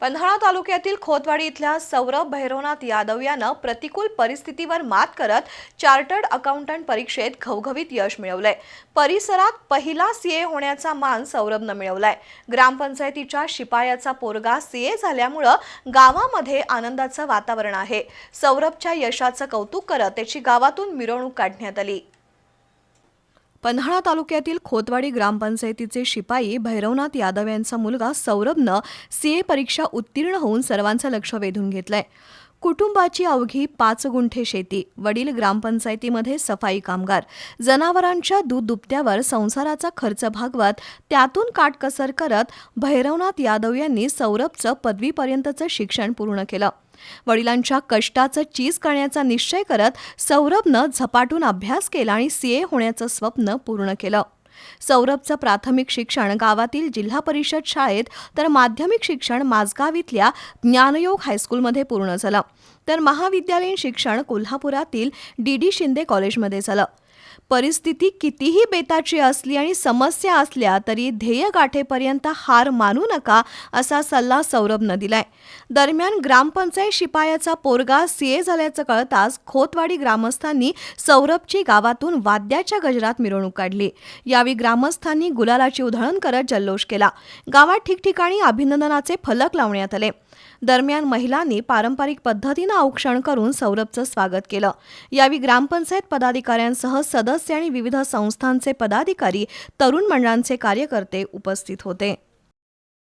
पन्हाळा तालुक्यातील खोतवाडी इथल्या सौरभ भैरवनाथ यादव यानं प्रतिकूल परिस्थितीवर मात करत चार्टर्ड अकाउंटंट परीक्षेत घवघवीत यश मिळवलंय. परिसरात पहिला सीए होण्याचा मान सौरभनं मिळवलाय. ग्रामपंचायतीच्या शिपायाचा पोरगा सीए झाल्यामुळं गावामध्ये आनंदाचं वातावरण आहे. सौरभच्या यशाचं कौतुक करत त्याची गावातून मिरवणूक काढण्यात आली. पन्हाळा तालुक्यातील खोतवाडी ग्रामपंचायतीचे शिपाई भैरवनाथ यादव यांचा मुलगा सौरभनं सीए परीक्षा उत्तीर्ण होऊन सर्वांचं लक्ष वेधून घेतलंय. कुटुंबाची अवघी पाच गुंठे शेती वडील ग्रामपंचायतीमध्ये सफाई कामगार. जनावरांच्या दूध दुपत्यावर संसाराचा खर्च भागवत त्यातून काटकसर करत भैरवनाथ यादव यांनी सौरभचं पदवीपर्यंतचं शिक्षण पूर्ण केलं. वडिलांच्या कष्टाचं चीज करण्याचा निश्चय करत सौरभनं झपाटून अभ्यास केला आणि सीए होण्याचं स्वप्न पूर्ण केलं. सौरभचं प्राथमिक शिक्षण गावातील जिल्हा परिषद शाळेत तर माध्यमिक शिक्षण माझगाव इथल्या ज्ञानयोग हायस्कूलमध्ये पूर्ण झालं. तर महाविद्यालयीन शिक्षण कोल्हापुरातील डी डी शिंदे कॉलेजमध्ये झालं. परिस्थिती कितीही बेताची असली आणि समस्या असल्या तरी ध्येय गाठेपर्यंत हार मानू नका असा सल्ला सौरभनं दिलाय. दरम्यान ग्रामपंचायत शिपायाचा पोरगा सीए झाल्याचं कळताच खोतवाडी ग्रामस्थांनी सौरभची गावातून वाद्याच्या गजरात मिरवणूक काढली. यावेळी ग्रामस्थांनी गुलालाची उधळण करत जल्लोष केला. गावात ठिकठिकाणी अभिनंदनाचे फलक लावण्यात आले. दरम्यान महिलांनी पारंपरिक पद्धतीनं औक्षण करून सौरभचं स्वागत केलं. यावेळी ग्रामपंचायत पदाधिकाऱ्यांसह सदस्य आणि विविध संस्थांचे पदाधिकारी तरुण मंडळांचे कार्यकर्ते उपस्थित होते.